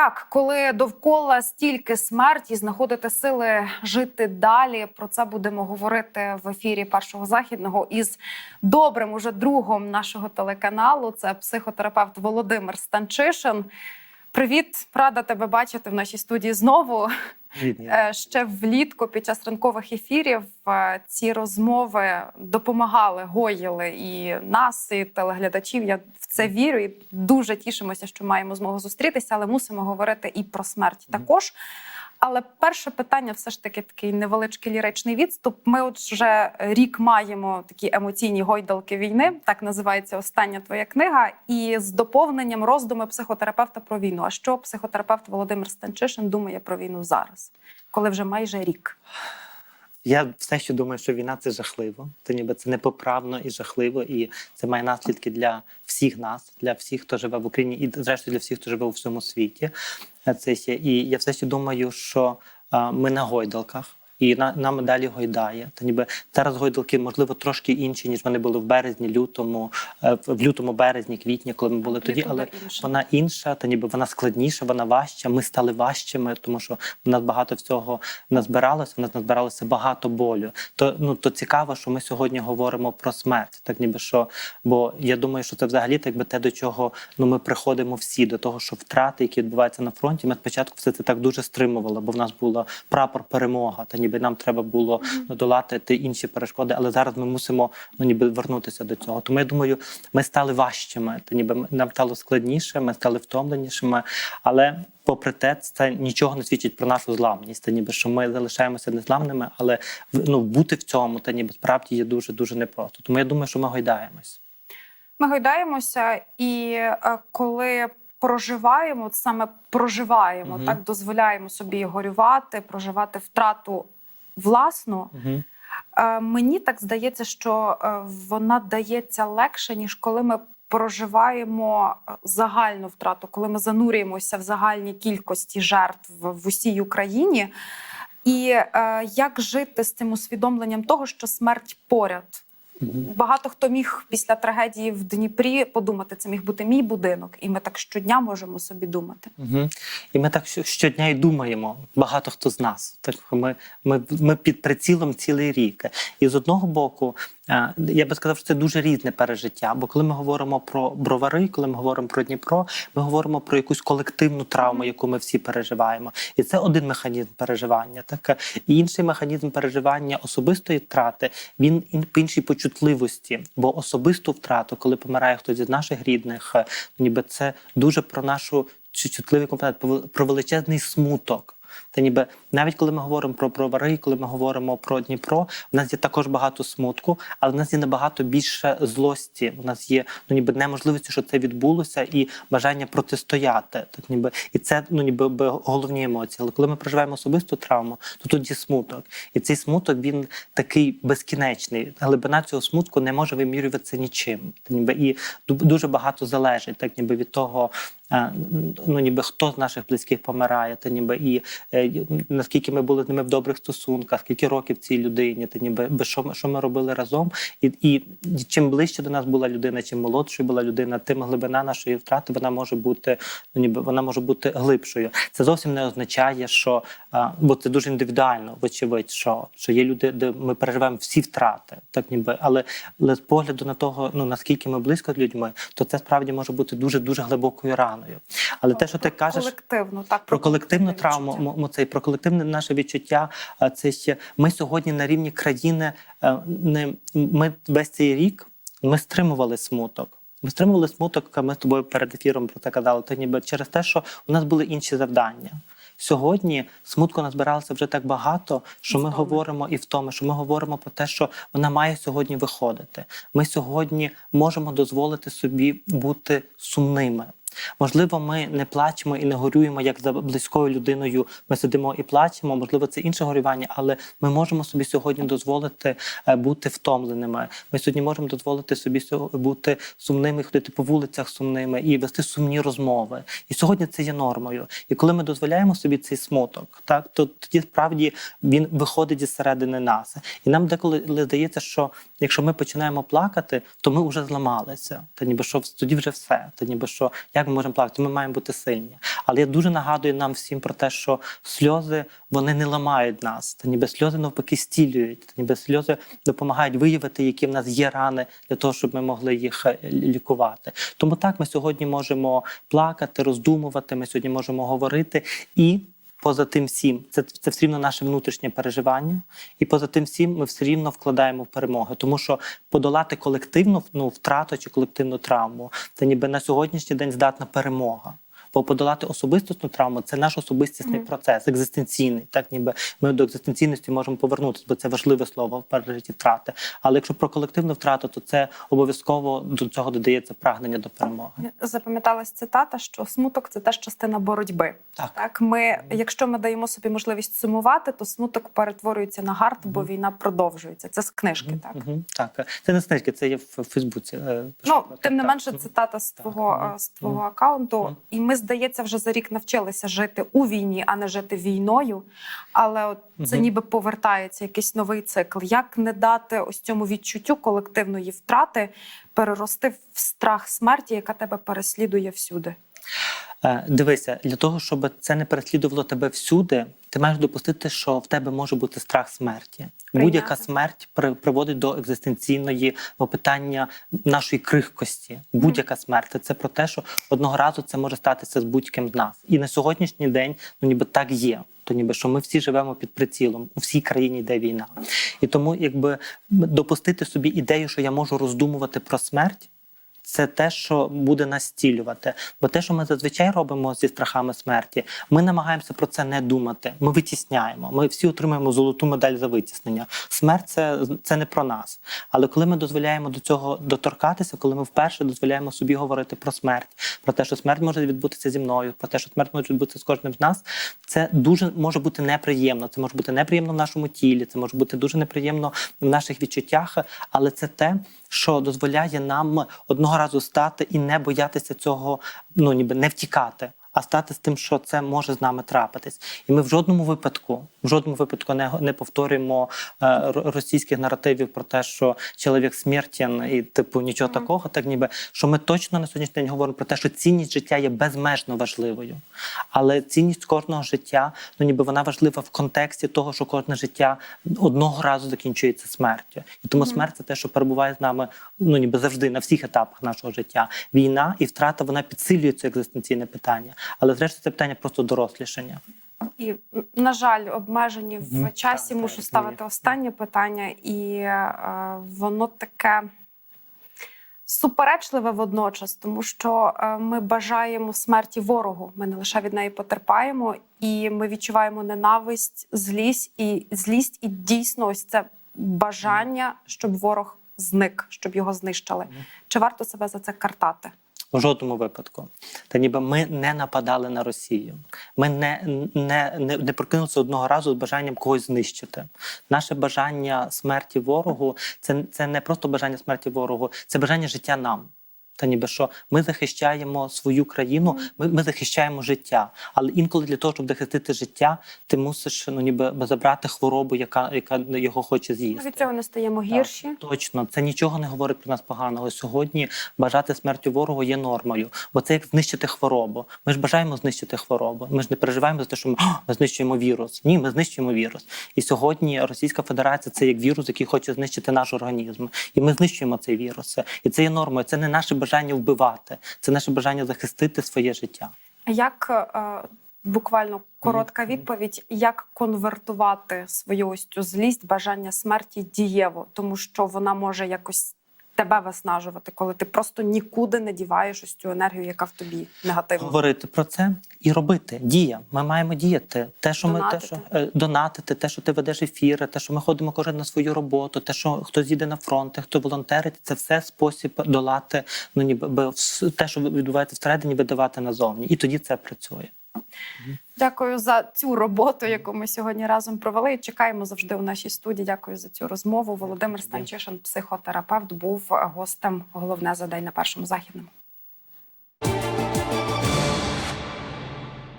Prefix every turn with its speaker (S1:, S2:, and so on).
S1: Як, коли довкола стільки смерті, знаходити сили жити далі? Про це будемо говорити в ефірі першого західного із добрим уже другом нашого телеканалу. Це психотерапевт Володимир Станчишин. Привіт, рада тебе бачити в нашій студії знову. Е, Ще влітку під час ранкових ефірів е, ці розмови допомагали, гоїли і нас, і телеглядачів. Я в це вірю і дуже тішимося, що маємо змогу зустрітися, але мусимо говорити і про смерть також. Але перше питання, все ж таки, такий невеличкий ліричний відступ. Ми от вже рік маємо такі емоційні гойдалки війни, так називається остання твоя книга, і з доповненням роздуми психотерапевта про війну. А що психотерапевт Володимир Станчишин думає про війну зараз, коли вже майже рік?
S2: Я все ще думаю, що війна це жахливо. Це ніби це непоправно і жахливо, і це має наслідки для всіх нас, для всіх, хто живе в Україні, і зрештою для всіх, хто живе у всьому світі. Е, ще і я все ще думаю, що ми на гойдалках. І на нам далі гойдає. Та ніби зараз гойдалки, можливо, трошки інші, ніж вони були в березні, лютому, е, в лютому, березні, квітні, коли ми були тоді. Але
S1: інша.
S2: вона інша, та ніби вона складніша, вона важча. Ми стали важчими, тому що в нас багато всього назбиралося. В нас назбиралося багато болю. То ну то цікаво, що ми сьогодні говоримо про смерть. Так ніби що, бо я думаю, що це взагалі так би те, до чого ну ми приходимо всі, до того, що втрати, які відбуваються на фронті. Ми спочатку все це так дуже стримували, бо в нас була прапор перемога. Та ніби нам треба було ну, долати ті інші перешкоди. Але зараз ми мусимо ну ніби вернутися до цього. Тому я думаю, ми стали важчими. Та ніби нам стало складніше, ми стали втомленішими. Але попри те, це нічого не свідчить про нашу зламність. Та ніби що ми залишаємося незламними, але ну бути в цьому та ніби справді є дуже дуже непросто. Тому я думаю, що ми гойдаємось.
S1: Ми гойдаємося, і е, коли проживаємо, саме проживаємо,
S2: Мгм.
S1: так дозволяємо собі горювати, проживати втрату власну.
S2: Угу.
S1: Мені так здається, що е, вона дається легше, ніж коли ми проживаємо е, загальну втрату, коли ми занурюємося в загальній кількості жертв в усій Україні. І як жити з цим усвідомленням того, що смерть поряд? Багато хто міг після трагедії в Дніпрі подумати, це міг бути мій будинок, і ми так щодня можемо собі думати.
S2: Угу. І ми так щодня й думаємо, багато хто з нас. Так ми, ми, ми під прицілом цілий рік. І з одного боку, я би сказав, що це дуже різне пережиття. Бо коли ми говоримо про бровари, коли ми говоримо про Дніпро, ми говоримо про якусь колективну травму, яку ми всі переживаємо. І це один механізм переживання. Так і інший механізм переживання особистої втрати він ін- по іншій почутливості. Бо особисту втрату, коли помирає хтось із наших рідних, е, ніби це дуже про нашу чу- чутливий компонент, про величезний смуток. Та ніби навіть коли ми говоримо про бровари, коли ми говоримо про Дніпро, в нас є також багато смутку, але в нас є набагато більше злості. У нас є ну ніби неможливості, що це відбулося, і бажання протистояти. Так ніби і це ну ніби би головні емоції. Але коли ми проживаємо особисту травму, то тут є смуток, і цей смуток він такий безкінечний. Глибина цього смутку не може вимірюватися нічим. Та ніби і ду- дуже багато залежить, так ніби від того. Ну, ніби хто з наших близьких помирає, та ніби і е, наскільки ми були з ними в добрих стосунках, скільки років цій людині, та ніби би що, що ми робили разом. І, і чим ближче до нас була людина, чим молодшою була людина, тим глибина нашої втрати вона може бути ну, ніби вона може бути глибшою. Це зовсім не означає, що бо це дуже індивідуально, вочевидь, що, що є люди, де ми переживаємо всі втрати, так ніби, але, але з погляду на того, ну наскільки ми близько з людьми, то це справді може бути дуже дуже глибокою раною. Але те, що ти кажеш
S1: колективно, так
S2: про колективну травму, цей про колективне наше відчуття. а, Це ще ми сьогодні на рівні країни. е, Не ми весь цей рік ми стримували смуток. Ми стримували смуток. Ми з тобою перед ефіром про це казали. То ніби через те, що у нас були інші завдання. Сьогодні смутку назбиралося вже так багато, що ми говоримо і в тому, що ми говоримо про те, що вона має сьогодні виходити. Ми сьогодні можемо дозволити собі бути сумними. Можливо, ми не плачемо і не горюємо як за близькою людиною. Ми сидимо і плачемо. Можливо, це інше горювання, але ми можемо собі сьогодні дозволити е, бути втомленими. Ми сьогодні можемо дозволити собі бути сумними, ходити по вулицях сумними і вести сумні розмови. І сьогодні це є нормою. І коли ми дозволяємо собі цей смуток, так то тоді справді він виходить із середини нас. І нам деколи здається, що якщо ми починаємо плакати, то ми вже зламалися. Та ніби що тоді вже все. Та ніби що як Як ми можемо плакати? Ми маємо бути сильні. Але я дуже нагадую нам всім про те, що сльози вони не ламають нас. Та ніби сльози навпаки стілюють, та ніби сльози допомагають виявити, які в нас є рани для того, щоб ми могли їх е, лікувати. Тому так ми сьогодні можемо плакати, роздумувати. Ми сьогодні можемо говорити і. Поза тим всім, це, це все рівно наше внутрішнє переживання, і поза тим всім ми все рівно вкладаємо в перемоги, тому що подолати колективну ну, втрату чи колективну травму, це ніби на сьогоднішній день здатна перемога. Бо подолати особистісну травму це наш особистісний
S1: Мгм.
S2: процес, екзистенційний. Так, ніби ми до екзистенційності можемо повернутися, бо це важливе слово в пережитті втрати. Але якщо про колективну втрату, то це обов'язково до цього додається прагнення до перемоги.
S1: Запам'яталась цитата, що смуток це теж частина боротьби.
S2: Так.
S1: Так, ми, якщо ми даємо собі можливість сумувати, то смуток перетворюється на гард, бо
S2: Мгм.
S1: війна продовжується. Це з книжки, так.
S2: Мгм, так. Це не книжки, це є в Фейсбуці. е,
S1: Ну, тим не менше, цитата з твого е, з твого акаунту. І ми, здається, вже за рік навчилися жити у війні, а не жити війною. Але от це ніби повертається якийсь новий цикл. Як не дати ось цьому відчуттю колективної втрати перерости в страх смерті, яка тебе переслідує всюди?
S2: Е, Дивися, для того, щоб це не переслідувало тебе всюди, ти маєш допустити, що в тебе може бути страх смерті. Будь-яка смерть при- приводить до екзистенційної питання нашої крихкості. Будь-яка смерть це про те, що одного разу це може статися з будь-ким з нас. І на сьогоднішній день, ну ніби так є. То ніби що ми всі живемо під прицілом у всій країні йде війна. І тому, якби допустити собі ідею, що я можу роздумувати про смерть. Це те, що буде нас стілювати. Бо те, що ми зазвичай робимо зі страхами смерті, ми намагаємося про це не думати. Ми витісняємо. Ми всі отримуємо золоту медаль за витіснення. Смерть це, це не про нас. Але коли ми дозволяємо до цього доторкатися, коли ми вперше дозволяємо собі говорити про смерть, про те, що смерть може відбутися зі мною, про те, що смерть може відбутися з кожним з нас, це дуже може бути неприємно. Це може бути неприємно в нашому тілі, це може бути дуже неприємно в наших відчуттях, але це те, що дозволяє нам одного разу стати і не боятися цього, ну ніби не втікати. А стати з тим, що це може з нами трапитись, і ми в жодному випадку, в жодному випадку не, не повторюємо е, російських наративів про те, що чоловік смертен і типу нічого
S1: Мгм.
S2: такого. Так ніби що ми точно на сьогоднішній день говоримо про те, що цінність життя є безмежно важливою, але цінність кожного життя, ну ніби вона важлива в контексті того, що кожне життя одного разу закінчується смертю, і тому
S1: Мгм.
S2: смерть це те, що перебуває з нами, ну ніби завжди на всіх етапах нашого життя. Війна і втрата вона підсилює це екзистенційне питання, але зрештою це питання просто дорослішання.
S1: І на жаль, обмежені в
S2: Мгм.
S1: часі,
S2: Так,
S1: мушу
S2: так,
S1: ставити
S2: розумію.
S1: останнє питання, і е, воно таке суперечливе водночас, тому що е, ми бажаємо смерті ворогу. Ми не лише від неї потерпаємо, і ми відчуваємо ненависть, злість і злість, і дійсно ось це бажання, щоб ворог зник, щоб його знищили. Чи варто себе за це картати?
S2: В жодному випадку. Та ніби ми не нападали на Росію. Ми не, не, не, не прокинулися одного разу з бажанням когось знищити. Наше бажання смерті ворогу це, це не просто бажання смерті ворогу, це бажання життя нам. Та ніби що ми захищаємо свою країну, ми, ми захищаємо життя. Але інколи для того, щоб захистити життя, ти мусиш ну ніби забрати хворобу, яка, яка його хоче з'їсти.
S1: від цього не стаємо гірші.
S2: Точно, це нічого не говорить про нас поганого. Сьогодні бажати смертю ворогу є нормою, бо це як знищити хворобу. Ми ж бажаємо знищити хворобу. Ми ж не переживаємо за те, що ми, ми знищуємо вірус. Ні, ми знищуємо вірус. І сьогодні Російська Федерація це як вірус, який хоче знищити наш організм. І ми знищуємо цей вірус. І це є нормою. Це не наше бажання вбивати, це наше бажання захистити своє життя.
S1: А Як е, буквально коротка відповідь, як конвертувати свою ось цю злість, бажання смерті дієво, тому що вона може якось тебе виснажувати, коли ти просто нікуди не діваєш ось цю енергію, яка в тобі негативна.
S2: Говорити про це і робити. Дія. Ми маємо діяти. Те, що ми те,
S1: Донатити.
S2: що е, донатити, те, що ти ведеш ефіри, те, що ми ходимо кожен на свою роботу, те, що хтось їде на фронт, хто волонтерить, це все спосіб долати. Ну ніби би те, що відбувається всередині, видавати назовні, і тоді це працює.
S1: Дякую за цю роботу, яку ми сьогодні разом провели. Чекаємо завжди у нашій студії. Дякую за цю розмову. Володимир Станчишин, психотерапевт, був гостем головне за день на першому західному.